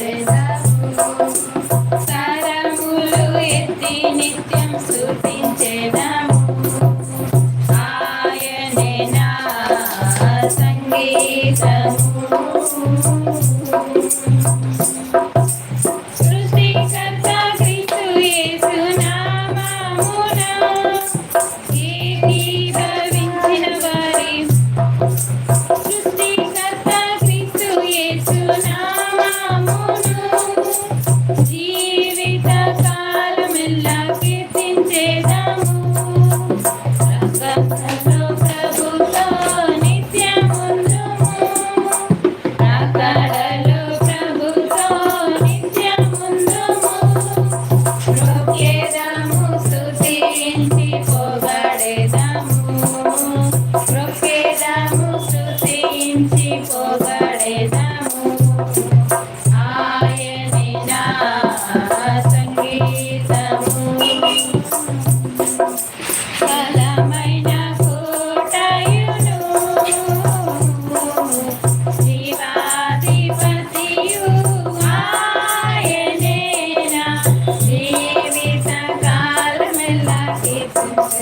says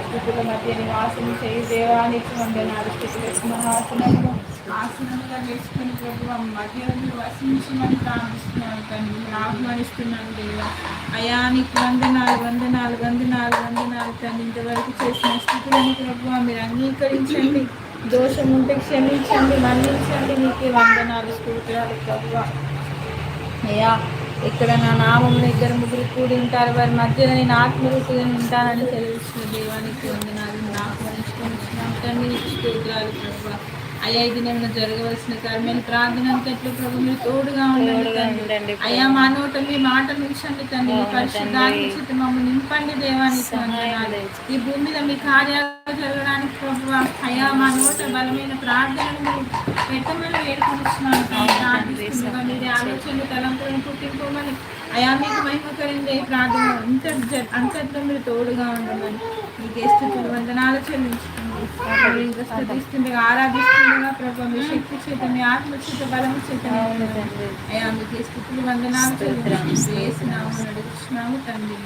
స్థితుల మధ్య నివాసం చేయి దేవానికి వందనాలు స్థితుల సింహాసనంలో ఆసనంగా వేసుకుని ప్రభు మధ్యలో వసించమని ప్రార్థిస్తున్నాను తండ్రి ఆహ్వానిస్తున్నాను దేవా అయానికి వందనాలు వందనాలు వందనాలు వందనాలు తండ్రి ఇంతవరకు చేసిన స్థితులను ప్రభు మీరు అంగీకరించండి దోషం ఉంటే క్షమించండి మన్నించండి నీకే వందనాలు స్థూత్రాలు ప్రభు అయ్యా ఇక్కడ నా నామంలో ఇద్దరు ముగ్గురు కూడి ఉంటారు వారి మధ్య నేను ఆత్మరూపుగా ఉంటానని తెలుస్తున్న దేవానికి వందనాలు. నాకు మనిషిస్తున్నాం నీ స్తోత్రాలు ప్రభావ అయ్యా ఇది నేను జరగవలసిన కర్మని ప్రార్థన అంతట్లో ప్రభు మీరు తోడుగా ఉండండి. అయ్యా మా నోట మీ మాట నిలిచండి తండ్రి. మీ పరిశుద్ధాత్మ చేత మమ్మల్ని నింపండి దేవానికి వందనాలు. ఈ భూమి మీద మీ కార్యాలు జరగడానికి ప్రభు అయ్యా మా నోట బలమైన ప్రార్థనలు పెట్టమని వేడుకొనిస్తున్నాను మీరే ఆలోచనలు తలంపులను పుట్టింపుమని అయా మీకు మహిమకరించే ప్రార్థన ఇంత అంతట్లో మీరు తోడుగా ఉండమని మీకు స్థితులు వందనాలు చెల్లించుకోండి స్థుతిస్తుండగా ఆరాధిస్తుండగా ప్రభు మీ శక్తి చేత మీ ఆత్మ చేత బలం చేత నింపండి. అయా మీకు స్థితులు వందనాలు చెల్లించుకుంటూ వేసినాము నడుచున్నాము తండ్రి.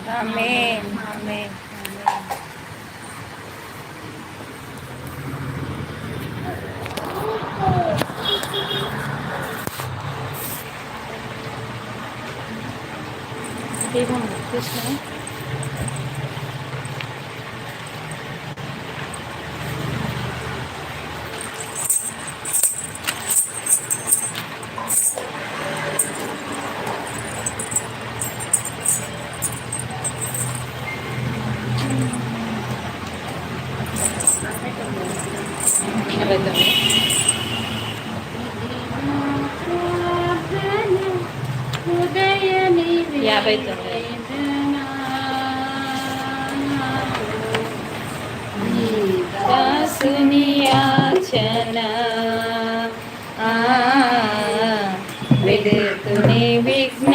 விடு துணை விக்ன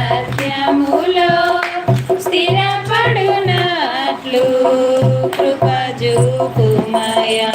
సత్యములో స్థిరపడునట్లు కృప చూపుమయా.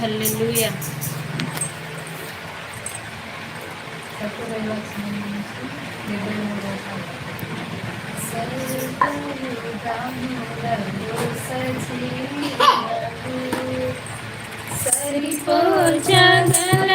హల్లెలూయా సరిపోచగలనా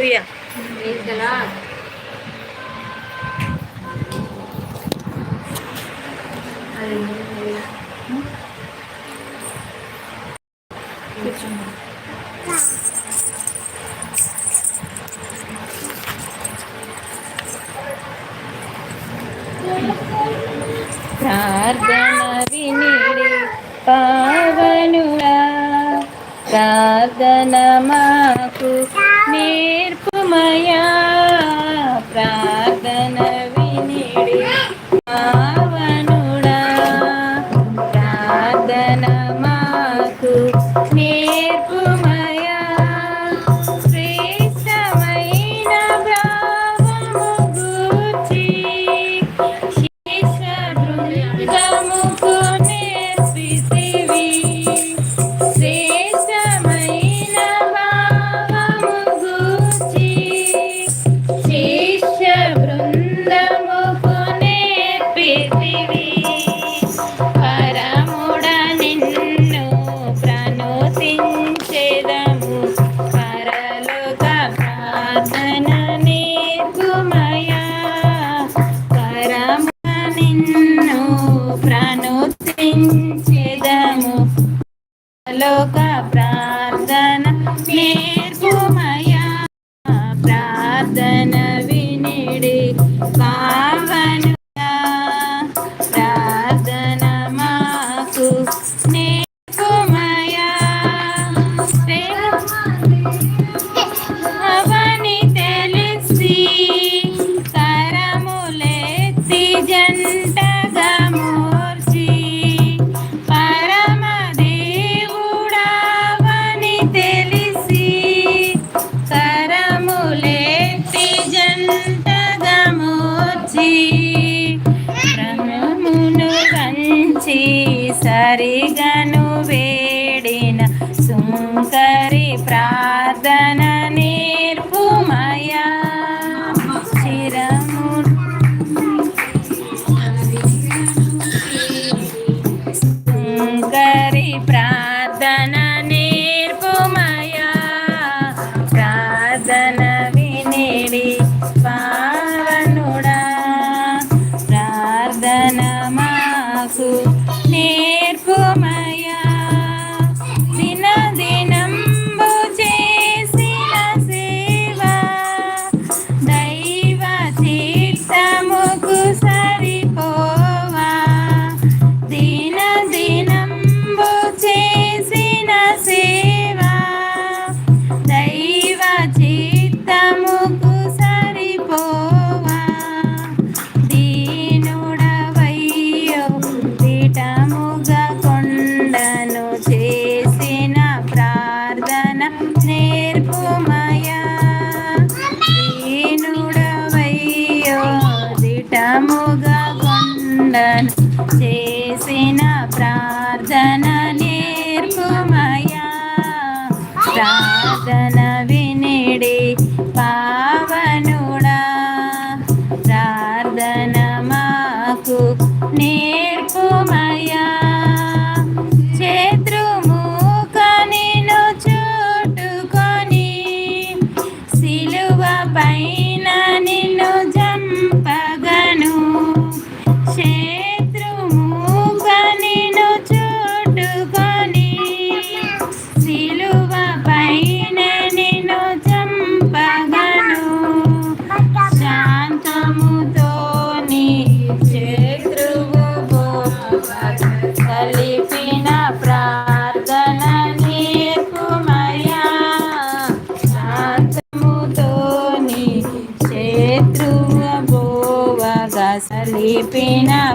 హల్లెలూయా ప్రార్థన వినిడి పావనుడా ప్రార్థన మాకు నేర్పుమయా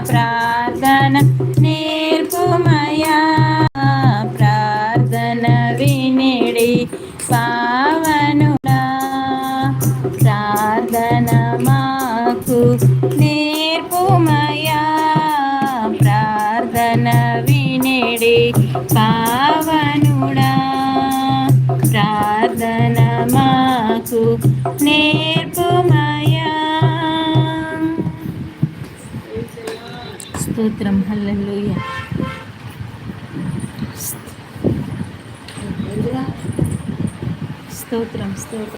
ప్రార్థన నేర్పుమయా స్తోత్రం హల్లెలూయ. స్తోత్రం స్తోత్రం.